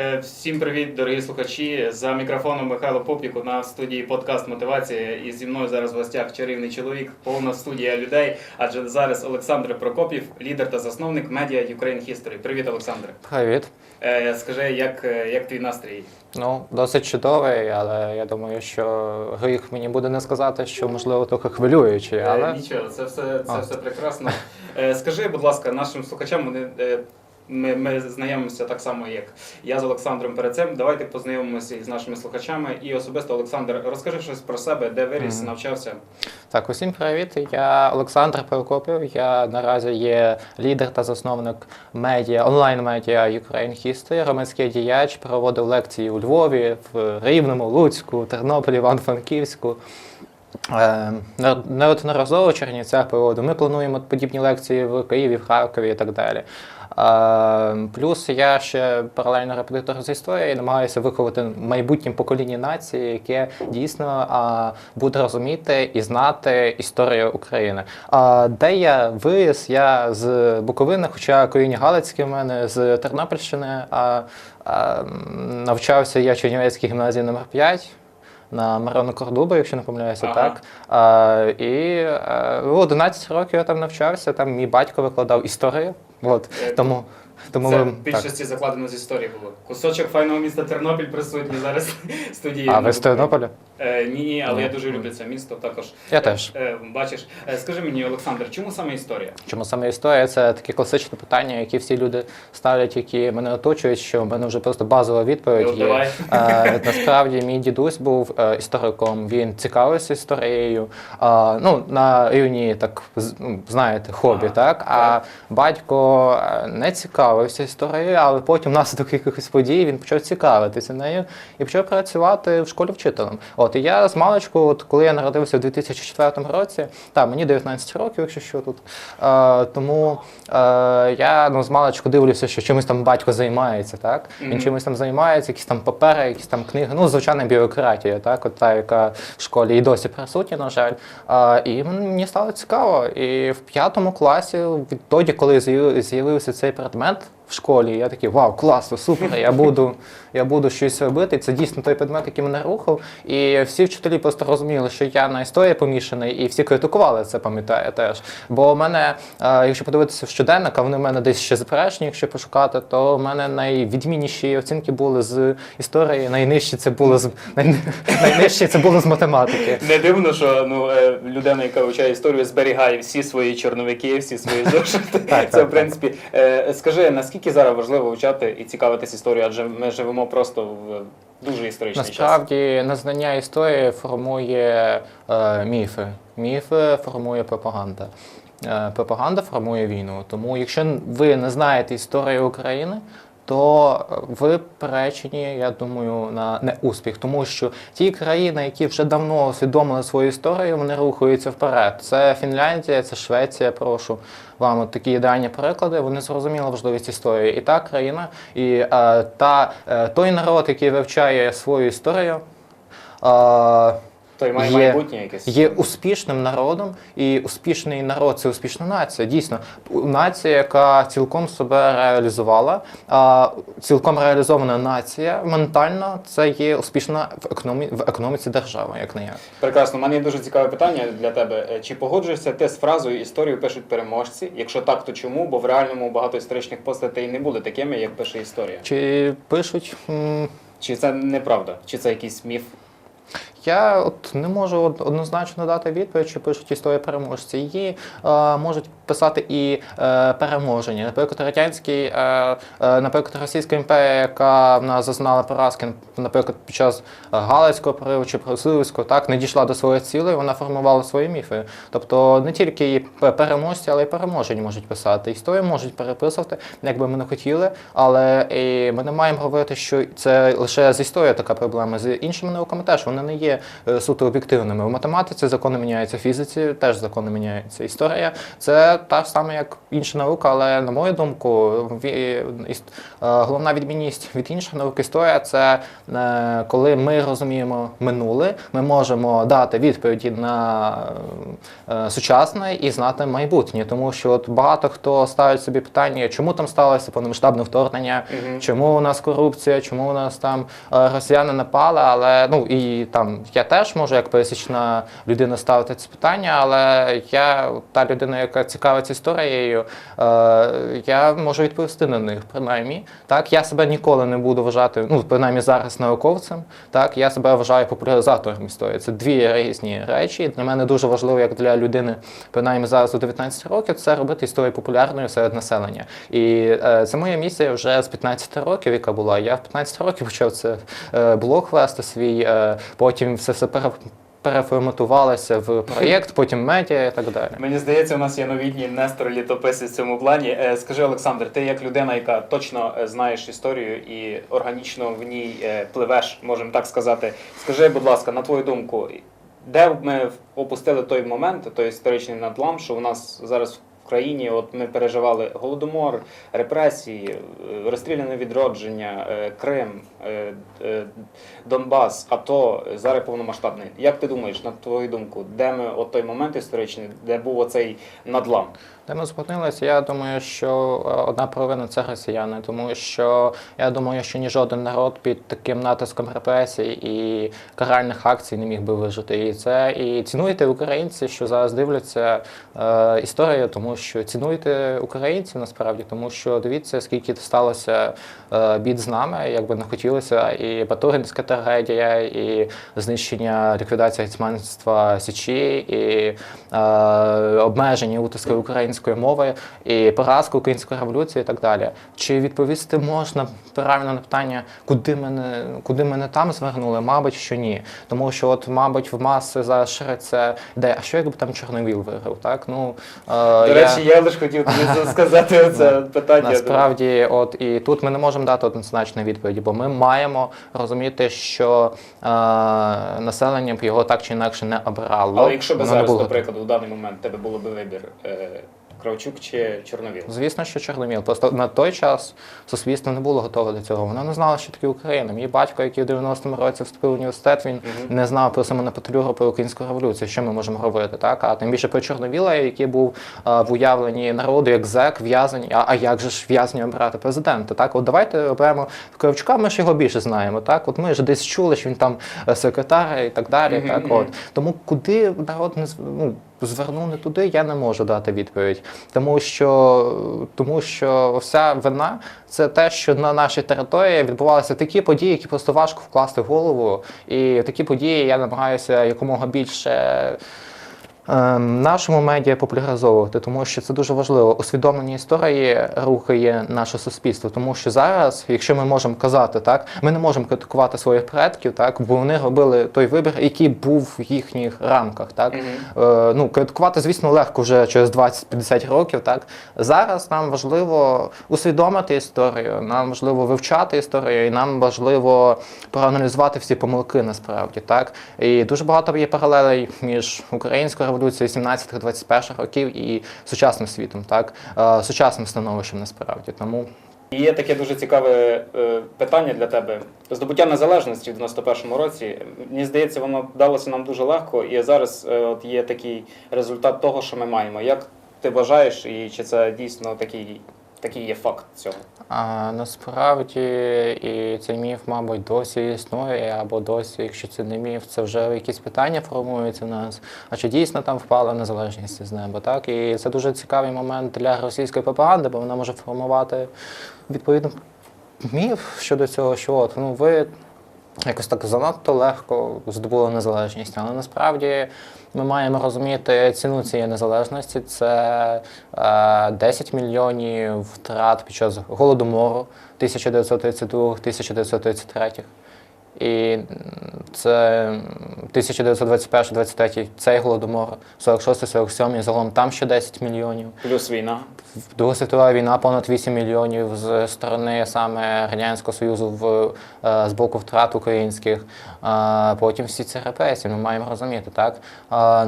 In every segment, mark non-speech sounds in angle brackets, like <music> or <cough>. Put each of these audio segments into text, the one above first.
Е, Всім привіт, дорогі слухачі. За мікрофоном Михайло Попік у нас в студії подкаст Мотивація. І зі мною зараз в гостях чарівний чоловік, повна студія людей. Адже зараз Олександр Прокопів, лідер та засновник медіа Ukraine History. Привіт, Олександре. Привіт. Е, Скажи, як, е, як твій настрій? Ну, досить чудовий, але я думаю, що гріх мені буде не сказати, що можливо трохи хвилюючий, але Нічого, це все, це все прекрасно. Скажи, будь ласка, нашим слухачам вони. Ми, ми знайомимося так само, як я з Олександром перед цим. Давайте познайомимося із нашими слухачами. І особисто, Олександр, розкажи щось про себе, де виріс, Мгм. навчався. так, усім привіт. Я Олександр Прокопів. Я наразі є лідер та засновник медіа онлайн-медіа Ukraine History, громадський діяч, проводив лекції у Львові, в Рівному, Луцьку, Тернополі, Івано-Франківську. Е, не- Неодноразово в Чернівцях проводив. Ми плануємо подібні лекції в Києві, в Харкові і так далі. Е, Плюс я ще паралельно репетитор з історії, намагаюся виховати майбутнє покоління нації, яке дійсно буде розуміти і знати історію України. А де я виріс? Я з Буковини, хоча коріння Галицьке в мене з Тернопільщини. А, а, навчався я в Чернівецькій гімназії номер 5 на Марону Кордуба, якщо не помиляюся, Ага. так. А, і в 11 років я там навчався, там мій батько викладав історію. От, Е, тому, тому Це ми- в більшості закладено з історії було. Кусочок файного міста Тернопіль присутній зараз <laughs> в студії. А ви з Тернополя? Е, ні, ні, але я дуже люблю це місто також. Я теж. Е, бачиш, Е, скажи мені, Олександр, чому саме історія? Чому саме історія? Це таке класичне питання, яке всі люди ставлять, які мене оточують, що в мене вже просто базова відповідь Ну, є. Е, <laughs> Насправді мій дідусь був е, істориком, він цікавився історією. е, Ну, на рівні, так з- ну, знаєте, хобі, Ага, так? А батько е, не цікавився історією, але потім внаслідок якихось подій він почав цікавитися нею і почав працювати в школі вчителем. От і я з маличку, от коли я народився в 2004 році, так, мені 19 років, якщо що тут. Е, тому е, я ну, з маличку дивлюся, що чимось там батько займається, так? Він чимось там займається, якісь там папери, якісь там книги. Ну, звичайна бюрократія, так, от та, яка в школі і досі присутня, на жаль. А, і мені стало цікаво. І в п'ятому класі, відтоді, коли з'яв- з'явився цей предмет. В школі я такий вау, класно, супер. Я буду, я буду щось робити. Це дійсно той предмет, який мене рухав. І всі вчителі просто розуміли, що я на історії помішаний, і всі критикували це, пам'ятаю теж. Бо у мене, е, якщо подивитися в щоденник, а вони в мене десь ще заперечені, якщо пошукати, то в мене найвідмінніші оцінки були з історії, найнижчі це було з най- найнижчі це було з математики. Не дивно, що ну, е, людина, яка вивчає історію, зберігає всі свої чорновики, всі свої зошити. Це, в принципі, е, скажи, наскільки зараз важливо вивчати і цікавитись історією, адже ми живемо просто в дуже історичний час. Насправді незнання історії формує е, міфи. Міфи формує пропаганда. Е, пропаганда формує війну. Тому, якщо ви не знаєте історію України, то ви приречені, я думаю, на неуспіх, тому що ті країни, які вже давно усвідомили свою історію, вони рухаються вперед. Це Фінляндія, це Швеція. Прошу вам от такі ідеальні приклади. Вони зрозуміли важливість історії. І та країна, і е, та е, той народ, який вивчає свою історію. Е, Той має Є- майбутнє якесь. Є успішним народом, і успішний народ це успішна нація. Дійсно, нація, яка цілком себе реалізувала, а цілком реалізована нація ментально це є успішна в економі... в економіці держави, як не як. Прекрасно. У мене є дуже цікаве питання для тебе. Е, Чи погоджуєшся ти з фразою історію пишуть переможці? Якщо так, то чому? Бо в реальному багато історичних постатей не були такими, як пише історія. Чи пишуть? Чи це неправда? Чи це якийсь міф? Я от не можу однозначно дати відповідь, чи пишуть історії переможці. Її е, можуть писати і е, переможені. Наприклад, радянський, е, е, наприклад, Російська імперія, яка в нас зазнала поразки, наприклад, під час Галицького прориву чи Просилівського, так не дійшла до своєї цілей, вона формувала свої міфи. Тобто не тільки переможці, але й переможені можуть писати. Історію можуть переписувати, як би ми не хотіли, але і ми не маємо говорити, що це лише з історією така проблема. З іншими науками теж вони не є є е, суто об'єктивними. В математиці закони міняються, в фізиці теж закони міняються. Історія це та ж сама, як інша наука, але на мою думку, е, головна відмінність від інших наук історія це е, коли ми розуміємо минуле, ми можемо дати відповіді на е, сучасне і знати майбутнє. Тому що от багато хто ставить собі питання, чому там сталося повномасштабне вторгнення, чому у нас корупція, чому у нас там росіяни напали. Але ну і там я теж можу як пересічна людина ставити це питання, але я та людина, яка цікавиться історією, е, я можу відповісти на них, принаймні. Так, я себе ніколи не буду вважати, ну принаймні зараз науковцем. Так, я себе вважаю популяризатором історії. Це дві різні речі. Для мене дуже важливо, як для людини, принаймні зараз до 19 років, це робити історію популярною серед населення. І е, це моя місія вже з 15 років, яка була. Я в 15 років почав це е, блог вести свій, потім все все пере, переформатувалося в проєкт, <laughs> потім медіа і так далі. Мені здається, у нас є новітній нестор літописи в цьому плані. Е, Скажи, Олександр, ти як людина, яка точно е, знаєш історію і органічно в ній е, пливеш, можемо так сказати. Скажи, будь ласка, на твою думку, де ми опустили той момент, той історичний надлам, що у нас зараз в країні, от ми переживали голодомор, репресії, е, розстріляне відродження, е, Крим, е, Донбас, АТО, зараз повномасштабний. Як ти думаєш, на твою думку, де ми от той момент історичний, де був оцей надлам? Де ми зупинилися, я думаю, що одна провина це росіяни, тому що я думаю, що ні жоден народ під таким натиском репресій і каральних акцій не міг би вижити. І це і цінуйте українці, що зараз дивляться е, історію, тому цінуйте українців насправді, тому що дивіться, скільки сталося е, бід з нами, як би не хотілося, і Батуринська трагедія, і знищення ліквідація гетьманства Січі, і е, обмеження утиски української мови, і поразка української революції, і так далі. Чи відповісти можна правильно на питання, куди мене, куди мене там звернули? Мабуть, що ні. Тому що, от, мабуть, в маси зараз шириться ідея, а що якби там Чорновіл виграв? Так? Ну, е, я- речі, я лише хотів тобі сказати це питання. Насправді, от і тут ми не можемо дати однозначної відповіді, бо ми маємо розуміти, що е, населення б його так чи інакше не обирало. Але якщо б Воно не зараз, було у даний момент тебе було б вибір е, Кравчук чи Чорновіл? Звісно, що Чорноміл. Просто на той час суспільство не було готове до цього. Воно не знало, що таке Україна. Мій батько, який в 90-му році вступив в університет, він не знав про Симона Петлюру, про українську революцію. Що ми можемо робити? Так, а тим більше про Чорновіла, який був е, в уявленні народу як зек, в'язень. А, а як же ж в'язні обирати президента? Так, от давайте оберемо Кравчука. Ми ж його більше знаємо. Так, от ми ж десь чули, що він там е, секретар і так далі. Мгм, Так, от тому куди народ не ну, звернув не туди, я не можу дати відповідь. Тому що, тому що вся вина це те, що на нашій території відбувалися такі події, які просто важко вкласти в голову. І такі події я намагаюся якомога більше. Ем, Нашому медіа популяризовувати, тому що це дуже важливо. Усвідомлення історії рухає наше суспільство. Тому що зараз, якщо ми можемо казати, так ми не можемо критикувати своїх предків, так бо вони робили той вибір, який був в їхніх рамках. Так Е, ну, критикувати, звісно, легко вже через 20-50 років. Так зараз нам важливо усвідомити історію, нам важливо вивчати історію, і нам важливо проаналізувати всі помилки насправді. Так і дуже багато є паралелей між українською революцією 17-21 років і сучасним світом, так е, сучасним становищем насправді. Тому І Є таке дуже цікаве е, питання для тебе. Здобуття незалежності в 91-му році. Мені здається, воно далося нам дуже легко, і зараз е, от є такий результат того, що ми маємо. Як ти вважаєш, і чи це дійсно такий, такий є факт цього? А насправді і цей міф, мабуть, досі існує, або досі, якщо це не міф, це вже якісь питання формуються в нас. А чи дійсно там впала незалежність з неба? Так і це дуже цікавий момент для російської пропаганди, бо вона може формувати відповідно міф щодо цього, що от ну ви якось так занадто легко здобули незалежність. Але насправді ми маємо розуміти ціну цієї незалежності. Це е, 10 мільйонів втрат під час голодомору 1932-1933. І це 1921-23 цей голодомор, 46-47, загалом там ще 10 мільйонів. Плюс війна. Друга світова війна понад 8 мільйонів з сторони саме Радянського Союзу в, е, з боку втрат українських. потім всі ці репресії. Ми маємо розуміти, так?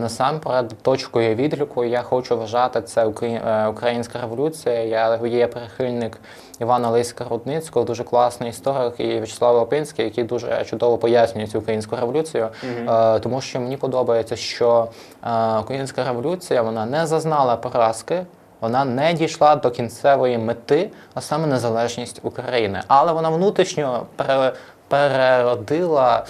Насамперед, точкою відліку я хочу вважати це Украї- е, українська революція. Я є прихильник Івана Лиська Рудницького, дуже класний історик, і В'ячеслав Лапинський, який дуже чудово пояснює цю українську революцію. Е, тому що мені подобається, що е, українська революція вона не зазнала поразки. Вона не дійшла до кінцевої мети, а саме незалежність України. Але вона внутрішньо пере, переродила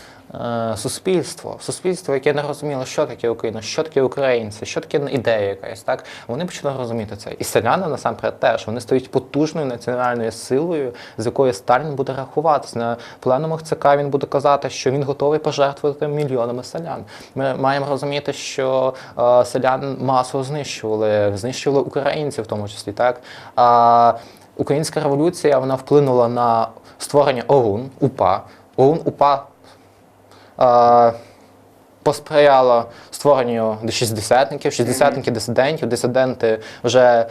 суспільство. Суспільство, яке не розуміло, що таке Україна, що таке українці, що таке ідея якась. Так вони почали розуміти це. І селяни насамперед теж вони стають потужною національною силою, з якою Сталін буде рахуватися. На пленумах ЦК він буде казати, що він готовий пожертвувати мільйонами селян. Ми маємо розуміти, що е, селян масово знищували, знищували українців в тому числі. Так а українська революція вона вплинула на створення ОУН, УПА. ОУН УПА е, посприяло створенню шістдесятників, шістдесятники дисидентів, дисиденти вже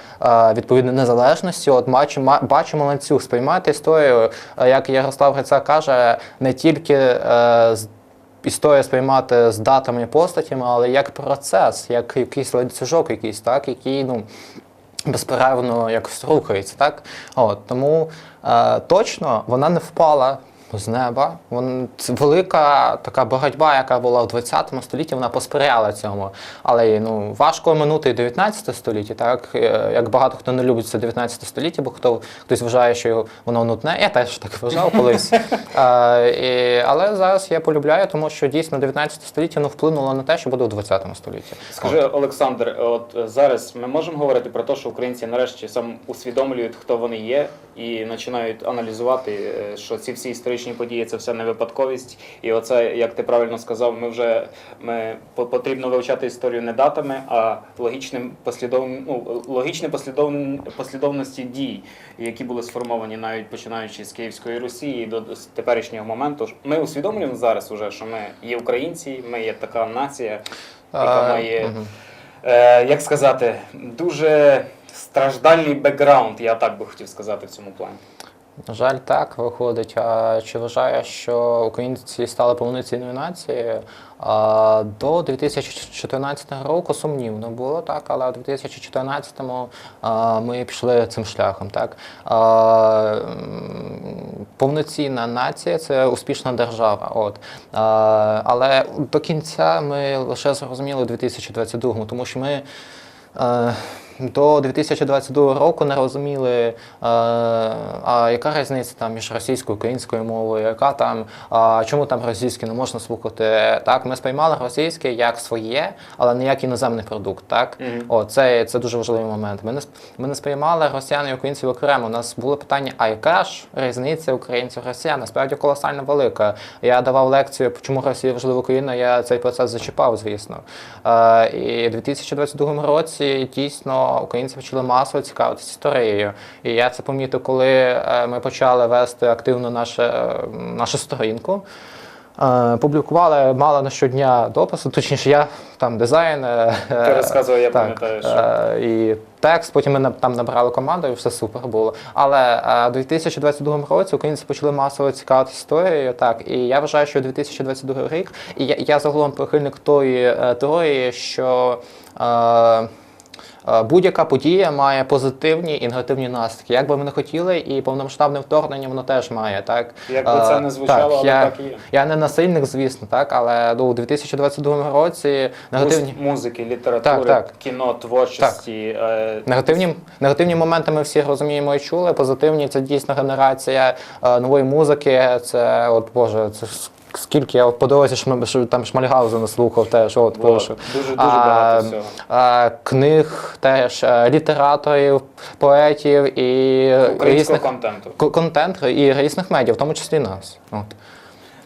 відповідно незалежності. От бачимо, бачимо ланцюг, сприймати історію, як Ярослав Грицак каже, не тільки е, з історію сприймати з датами і постатями, але як процес, як якийсь ланцюжок, якийсь, так, який ну, безперервно якось рухається. Так? От, тому е, точно вона не впала з неба. Вон, це велика така боротьба, яка була в 20 столітті, вона посприяла цьому. Але ну, важко минути і 19 століття, так? Е, Як багато хто не любить це 19 століття, бо хто, хтось вважає, що воно нудне. Я теж так вважав колись. <laughs> Е, і, але зараз я полюбляю, тому що дійсно 19 століття ну, вплинуло на те, що буде у 20 столітті. Скажи, Олександр, от е, зараз ми можемо говорити про те, що українці нарешті сам усвідомлюють, хто вони є, і починають аналізувати, що ці всі історичні події це все не випадковість. І оце, як ти правильно сказав, ми вже ми потрібно вивчати історію не датами, а логічним послідов... ну, логічні послідов... послідовності дій, які були сформовані навіть починаючи з Київської Русі і до теперішнього моменту. Ми усвідомлюємо зараз уже, що ми є українці, ми є така нація, яка має е, як сказати, дуже страждальний бекграунд, я так би хотів сказати в цьому плані. На жаль, так виходить. А чи вважаю, що українці стали повноцінною нацією? А, До 2014 року сумнівно було так, але у 2014-му а, ми пішли цим шляхом. Так А, повноцінна нація це успішна держава. От А, але до кінця ми лише зрозуміли у 2022-му, тому що ми. До 2022 року не розуміли, е, а яка різниця там між російською і українською мовою, яка там, а, чому там російське не можна слухати. Так, ми сприймали російське як своє, але не як іноземний продукт. Так, Мгм. О, це, це дуже важливий момент. Ми не, ми не сприймали росіян і українців окремо. У нас було питання, а яка ж різниця українців росіян? Насправді колосально велика. Я давав лекцію, чому Росія важлива Україна, я цей процес зачіпав, звісно. Е, і в 2022 році дійсно українці почали масово цікавитися історією. І я це помітив, коли е, ми почали вести активно наше, е, нашу сторінку. Е, Публікували мало на щодня дописи, точніше, я там дизайн. Ти розказував, я так, пам'ятаю, що і текст, потім ми там набрали команду, і все супер було. Але у 2022 році українці почали масово цікавитися історією. Так, і я вважаю, що 2022 рік, і я, я загалом прихильник тої теорії, що. Е, Будь-яка подія має позитивні і негативні наслідки. Як би ми не хотіли, і повномасштабне вторгнення воно теж має. Так Як би це Е, не звучало, але я, так і є. Я не насильник, звісно, так, але ну, у 2022 році негативні. Музики, літератури, Так, так. кіно, творчості. е, Негативні, негативні моменти ми всі розуміємо і чули. Позитивні це дійсно генерація е, нової музики. Це от Боже, це скільки я от по дорозі шм, ш- там Шмальгаузена слухав теж. От прошу. Дуже дуже А, багато всього. Е, Книг теж е, літераторів, поетів і Українського різних контенту. к- контент і різних медіа, в тому числі нас. От.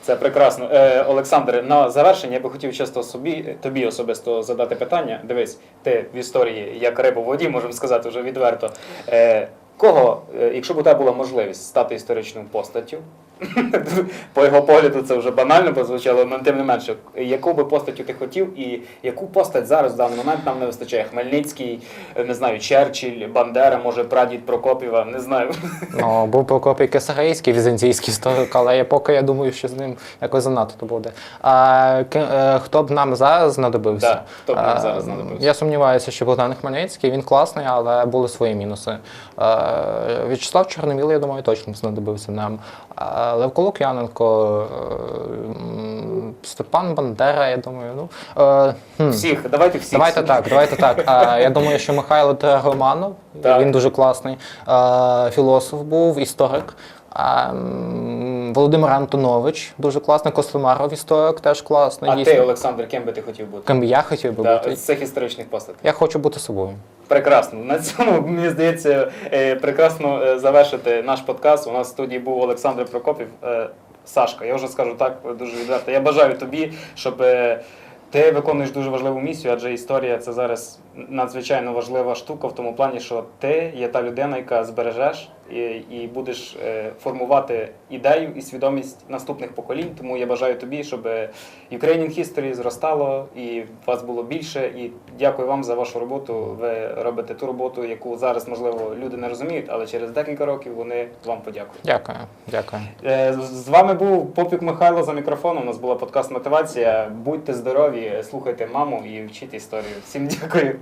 Це прекрасно. Е, Олександр, на завершення я би хотів часто собі, тобі особисто задати питання. Дивись, ти в історії як риба в воді, можемо сказати вже відверто. Е, Кого, е, якщо б у тебе була можливість стати історичною постаттю, <laughs> по його погляду це вже банально прозвучало, але тим не менше, яку би постаттю ти хотів і яку постать зараз в даний момент нам не вистачає? Хмельницький, е, не знаю, Черчилль, Бандера, може прадід Прокопіва, не знаю. <laughs> Ну, був Прокопій Кисарейський, візантійський історик, але я поки я думаю, що з ним якось занадто буде. А е, хто б нам зараз знадобився? Да, хто б нам зараз знадобився? Я сумніваюся, що Богдан Хмельницький, він класний, але були свої мінуси. Е, В'ячеслав Чорновіл, я думаю, точно знадобився нам. Е, Левко Лук'яненко, е, Степан Бандера, я думаю. Ну, хм. Всіх, давайте всіх. Давайте так, давайте так. Я думаю, що Михайло Трагоманов він дуже класний. Філософ був, історик. Володимир Антонович, дуже класний. Косломаров, історик, теж класний. А дійсно. ти, Олександр, ким би ти хотів бути? Ким би я хотів би Да, бути. з цих історичних постатей. Я хочу бути собою. Прекрасно. На цьому мені здається е, прекрасно е, завершити наш подкаст. У нас в студії був Олександр Прокопів. Е, Сашка, я вже скажу так дуже відверто. Я бажаю тобі, щоб ти виконуєш дуже важливу місію, адже історія це зараз надзвичайно важлива штука в тому плані, що ти є та людина, яка збережеш і, будеш е, формувати ідею і свідомість наступних поколінь. Тому я бажаю тобі, щоб е, Ukrainian History зростало і вас було більше. І дякую вам за вашу роботу. Ви робите ту роботу, яку зараз можливо люди не розуміють, але через декілька років вони вам подякують. Дякую, дякую. Е, З вами був Попік Михайло за мікрофоном. У нас була подкаст Мотивація. Будьте здорові, слухайте маму і вчіть історію. Всім дякую.